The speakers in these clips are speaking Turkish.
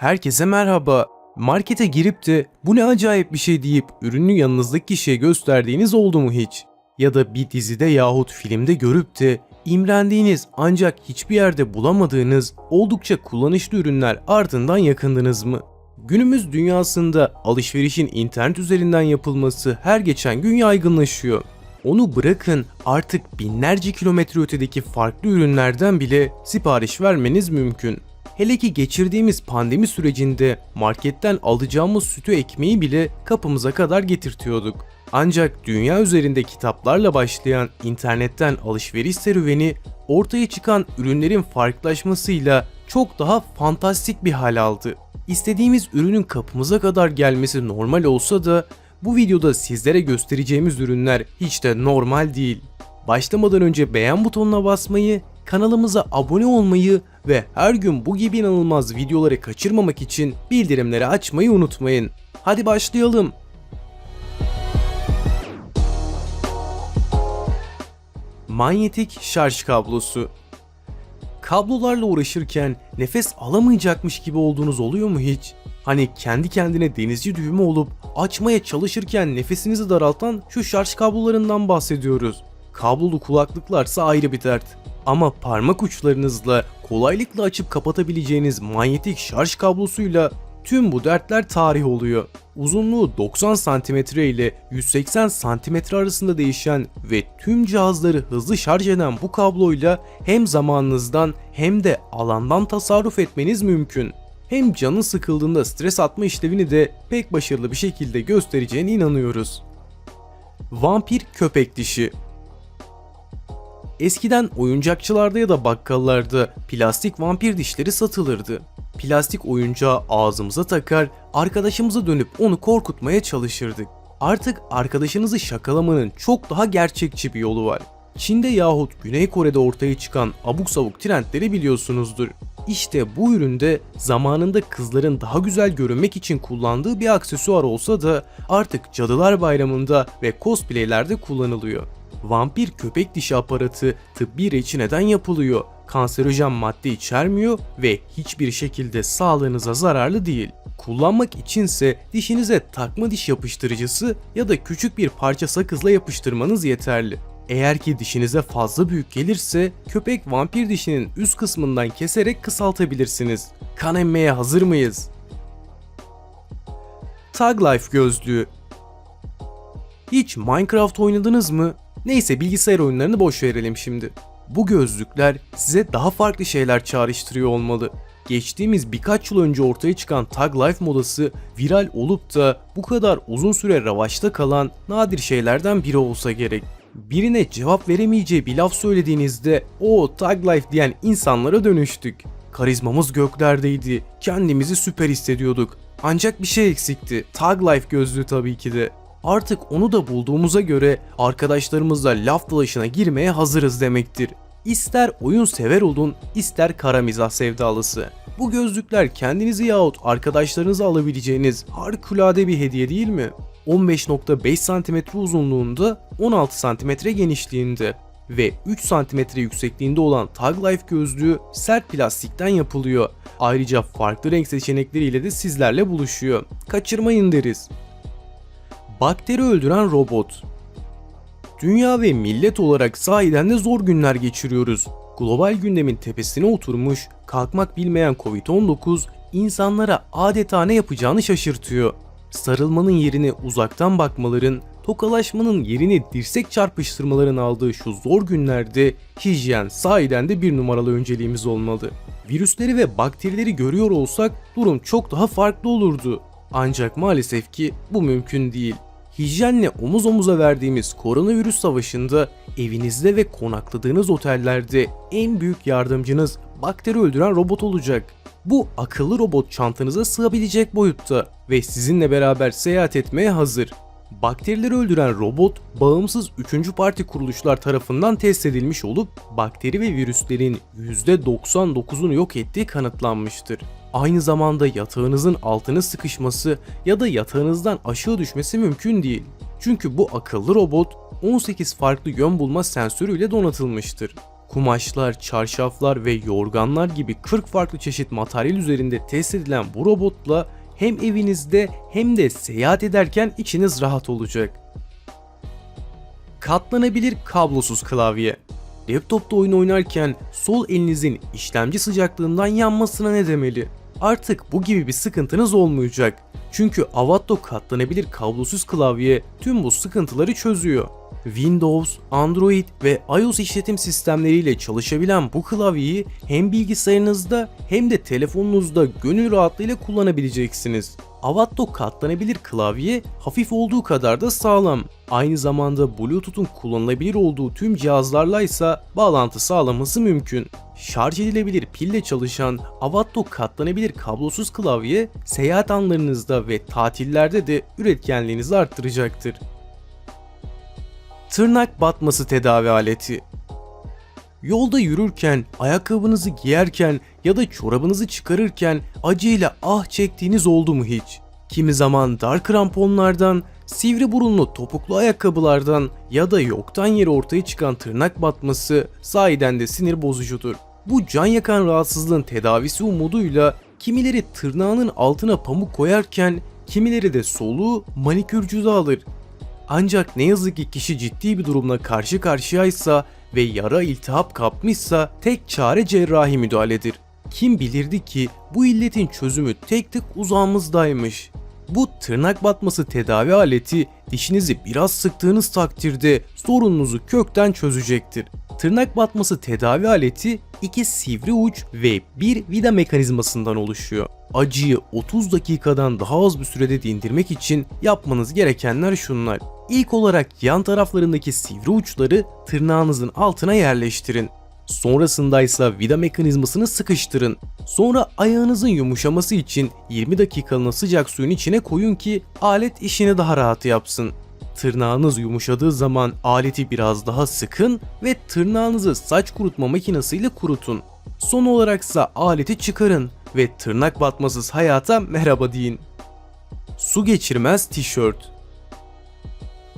Herkese merhaba. Markete girip de bu ne acayip bir şey deyip ürünü yanınızdaki kişiye gösterdiğiniz oldu mu hiç? Ya da bir dizide yahut filmde görüp de imrendiğiniz ancak hiçbir yerde bulamadığınız oldukça kullanışlı ürünler ardından yakındınız mı? Günümüz dünyasında alışverişin internet üzerinden yapılması her geçen gün yaygınlaşıyor. Onu bırakın artık binlerce kilometre ötedeki farklı ürünlerden bile sipariş vermeniz mümkün. Hele ki geçirdiğimiz pandemi sürecinde marketten alacağımız sütü ekmeği bile kapımıza kadar getirtiyorduk. Ancak dünya üzerinde kitaplarla başlayan internetten alışveriş serüveni ortaya çıkan ürünlerin farklılaşmasıyla çok daha fantastik bir hal aldı. İstediğimiz ürünün kapımıza kadar gelmesi normal olsa da bu videoda sizlere göstereceğimiz ürünler hiç de normal değil. Başlamadan önce beğen butonuna basmayı, kanalımıza abone olmayı ve her gün bu gibi inanılmaz videoları kaçırmamak için bildirimleri açmayı unutmayın. Hadi başlayalım. Manyetik şarj kablosu Kablolarla uğraşırken nefes alamayacakmış gibi olduğunuz oluyor mu hiç? Hani kendi kendine denizci düğümü olup açmaya çalışırken nefesinizi daraltan şu şarj kablolarından bahsediyoruz. Kablolu kulaklıklarsa ayrı bir dert. Ama parmak uçlarınızla kolaylıkla açıp kapatabileceğiniz manyetik şarj kablosuyla tüm bu dertler tarih oluyor. Uzunluğu 90 cm ile 180 cm arasında değişen ve tüm cihazları hızlı şarj eden bu kabloyla hem zamanınızdan hem de alandan tasarruf etmeniz mümkün. Hem canın sıkıldığında stres atma işlevini de pek başarılı bir şekilde göstereceğine inanıyoruz. Vampir köpek dişi Eskiden oyuncakçılarda ya da bakkallarda plastik vampir dişleri satılırdı. Plastik oyuncağı ağzımıza takar, arkadaşımıza dönüp onu korkutmaya çalışırdık. Artık arkadaşınızı şakalamanın çok daha gerçekçi bir yolu var. Çin'de yahut Güney Kore'de ortaya çıkan abuk sabuk trendleri biliyorsunuzdur. İşte bu üründe zamanında kızların daha güzel görünmek için kullandığı bir aksesuar olsa da artık Cadılar Bayramı'nda ve cosplaylerde kullanılıyor. Vampir köpek dişi aparatı tıbbi reçineden yapılıyor. Kanserojen madde içermiyor ve hiçbir şekilde sağlığınıza zararlı değil. Kullanmak içinse dişinize takma diş yapıştırıcısı ya da küçük bir parça sakızla yapıştırmanız yeterli. Eğer ki dişinize fazla büyük gelirse köpek vampir dişinin üst kısmından keserek kısaltabilirsiniz. Kan emmeye hazır mıyız? Tag Life gözlüğü hiç Minecraft oynadınız mı? Neyse bilgisayar oyunlarını boş verelim şimdi. Bu gözlükler size daha farklı şeyler çağrıştırıyor olmalı. Geçtiğimiz birkaç yıl önce ortaya çıkan Tag Life modası viral olup da bu kadar uzun süre ravaşta kalan nadir şeylerden biri olsa gerek. Birine cevap veremeyeceği bir laf söylediğinizde o Tag Life diyen insanlara dönüştük. Karizmamız göklerdeydi, kendimizi süper hissediyorduk. Ancak bir şey eksikti. Tag Life gözlüğü tabii ki de. Artık onu da bulduğumuza göre arkadaşlarımızla laf dalaşına girmeye hazırız demektir. İster oyun sever olun, ister kara mizah sevdalısı. Bu gözlükler kendinizi yahut arkadaşlarınızı alabileceğiniz harikulade bir hediye değil mi? 15.5 cm uzunluğunda, 16 cm genişliğinde ve 3 cm yüksekliğinde olan Tag Life gözlüğü sert plastikten yapılıyor. Ayrıca farklı renk seçenekleriyle de sizlerle buluşuyor. Kaçırmayın deriz. Bakteri öldüren robot. Dünya ve millet olarak sahiden de zor günler geçiriyoruz. Global gündemin tepesine oturmuş, kalkmak bilmeyen Covid-19 insanlara adeta ne yapacağını şaşırtıyor. Sarılmanın yerini uzaktan bakmaların, tokalaşmanın yerini dirsek çarpıştırmaların aldığı şu zor günlerde hijyen sahiden de bir numaralı önceliğimiz olmalı. Virüsleri ve bakterileri görüyor olsak durum çok daha farklı olurdu. Ancak maalesef ki bu mümkün değil. Hijyenle omuz omuza verdiğimiz koronavirüs savaşında evinizde ve konakladığınız otellerde en büyük yardımcınız bakteri öldüren robot olacak. Bu akıllı robot çantanıza sığabilecek boyutta ve sizinle beraber seyahat etmeye hazır. Bakterileri öldüren robot bağımsız 3. parti kuruluşlar tarafından test edilmiş olup bakteri ve virüslerin %99'unu yok ettiği kanıtlanmıştır. Aynı zamanda yatağınızın altına sıkışması ya da yatağınızdan aşağı düşmesi mümkün değil. Çünkü bu akıllı robot 18 farklı yön bulma sensörüyle donatılmıştır. Kumaşlar, çarşaflar ve yorganlar gibi 40 farklı çeşit materyal üzerinde test edilen bu robotla hem evinizde hem de seyahat ederken içiniz rahat olacak. Katlanabilir kablosuz klavye. Laptopta oyun oynarken sol elinizin işlemci sıcaklığından yanmasına ne demeli? Artık bu gibi bir sıkıntınız olmayacak. Çünkü Avato katlanabilir kablosuz klavye tüm bu sıkıntıları çözüyor. Windows, Android ve iOS işletim sistemleriyle çalışabilen bu klavyeyi hem bilgisayarınızda hem de telefonunuzda gönül rahatlığıyla kullanabileceksiniz. Avato katlanabilir klavye hafif olduğu kadar da sağlam. Aynı zamanda Bluetooth'un kullanılabilir olduğu tüm cihazlarla ise bağlantı sağlaması mümkün. Şarj edilebilir pille çalışan Avato katlanabilir kablosuz klavye seyahat anlarınızda ve tatillerde de üretkenliğinizi arttıracaktır. Tırnak batması tedavi aleti Yolda yürürken, ayakkabınızı giyerken ya da çorabınızı çıkarırken acıyla ah çektiğiniz oldu mu hiç? Kimi zaman dar kramponlardan, sivri burunlu topuklu ayakkabılardan ya da yoktan yere ortaya çıkan tırnak batması sahiden de sinir bozucudur. Bu can yakan rahatsızlığın tedavisi umuduyla kimileri tırnağının altına pamuk koyarken kimileri de soluğu manikürcüde alır. Ancak ne yazık ki kişi ciddi bir durumla karşı karşıyaysa ve yara iltihap kapmışsa tek çare cerrahi müdahaledir. Kim bilirdi ki bu illetin çözümü tek tek uzağımızdaymış. Bu tırnak batması tedavi aleti dişinizi biraz sıktığınız takdirde sorununuzu kökten çözecektir. Tırnak batması tedavi aleti iki sivri uç ve bir vida mekanizmasından oluşuyor. Acıyı 30 dakikadan daha az bir sürede dindirmek için yapmanız gerekenler şunlar. İlk olarak yan taraflarındaki sivri uçları tırnağınızın altına yerleştirin. Sonrasında ise vida mekanizmasını sıkıştırın. Sonra ayağınızın yumuşaması için 20 dakikalığına sıcak suyun içine koyun ki alet işini daha rahat yapsın. Tırnağınız yumuşadığı zaman aleti biraz daha sıkın ve tırnağınızı saç kurutma makinesiyle kurutun. Son olaraksa aleti çıkarın ve tırnak batmasız hayata merhaba deyin. Su geçirmez tişört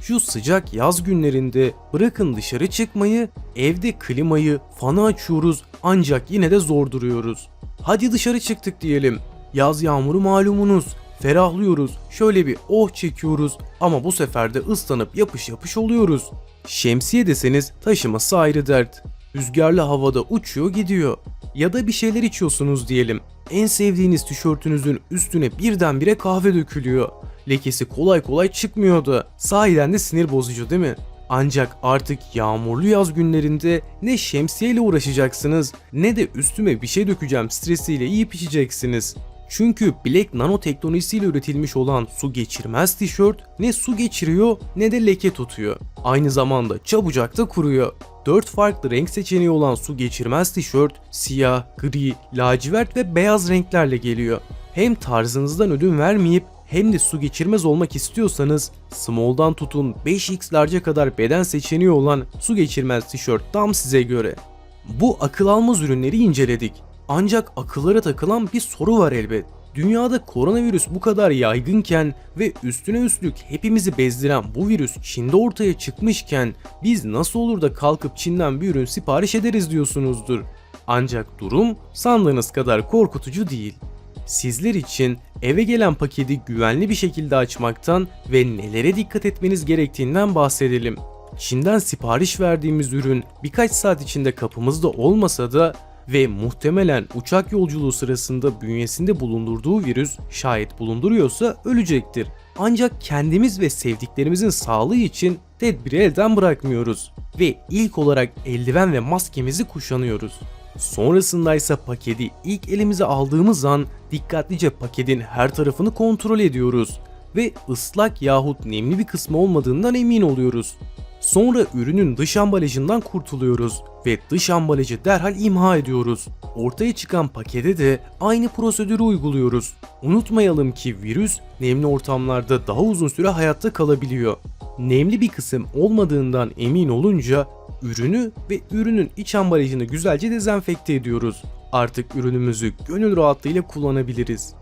şu sıcak yaz günlerinde bırakın dışarı çıkmayı, evde klimayı, fanı açıyoruz ancak yine de zor duruyoruz. Hadi dışarı çıktık diyelim. Yaz yağmuru malumunuz. Ferahlıyoruz. Şöyle bir oh çekiyoruz ama bu sefer de ıslanıp yapış yapış oluyoruz. Şemsiye deseniz taşıması ayrı dert. Rüzgarlı havada uçuyor gidiyor. Ya da bir şeyler içiyorsunuz diyelim. En sevdiğiniz tişörtünüzün üstüne birdenbire kahve dökülüyor lekesi kolay kolay çıkmıyordu. Sahiden de sinir bozucu değil mi? Ancak artık yağmurlu yaz günlerinde ne şemsiyeyle uğraşacaksınız ne de üstüme bir şey dökeceğim stresiyle yiyip içeceksiniz. Çünkü Black nanoteknolojisiyle üretilmiş olan su geçirmez tişört ne su geçiriyor ne de leke tutuyor. Aynı zamanda çabucak da kuruyor. 4 farklı renk seçeneği olan su geçirmez tişört siyah, gri, lacivert ve beyaz renklerle geliyor. Hem tarzınızdan ödün vermeyip hem de su geçirmez olmak istiyorsanız small'dan tutun 5x large'a kadar beden seçeneği olan su geçirmez tişört tam size göre. Bu akıl almaz ürünleri inceledik. Ancak akıllara takılan bir soru var elbet. Dünyada koronavirüs bu kadar yaygınken ve üstüne üstlük hepimizi bezdiren bu virüs Çin'de ortaya çıkmışken biz nasıl olur da kalkıp Çin'den bir ürün sipariş ederiz diyorsunuzdur. Ancak durum sandığınız kadar korkutucu değil sizler için eve gelen paketi güvenli bir şekilde açmaktan ve nelere dikkat etmeniz gerektiğinden bahsedelim. Çin'den sipariş verdiğimiz ürün birkaç saat içinde kapımızda olmasa da ve muhtemelen uçak yolculuğu sırasında bünyesinde bulundurduğu virüs şayet bulunduruyorsa ölecektir. Ancak kendimiz ve sevdiklerimizin sağlığı için tedbiri elden bırakmıyoruz ve ilk olarak eldiven ve maskemizi kuşanıyoruz. Sonrasında ise paketi ilk elimize aldığımız an dikkatlice paketin her tarafını kontrol ediyoruz ve ıslak yahut nemli bir kısmı olmadığından emin oluyoruz. Sonra ürünün dış ambalajından kurtuluyoruz ve dış ambalajı derhal imha ediyoruz. Ortaya çıkan pakete de aynı prosedürü uyguluyoruz. Unutmayalım ki virüs nemli ortamlarda daha uzun süre hayatta kalabiliyor. Nemli bir kısım olmadığından emin olunca ürünü ve ürünün iç ambalajını güzelce dezenfekte ediyoruz. Artık ürünümüzü gönül rahatlığıyla kullanabiliriz.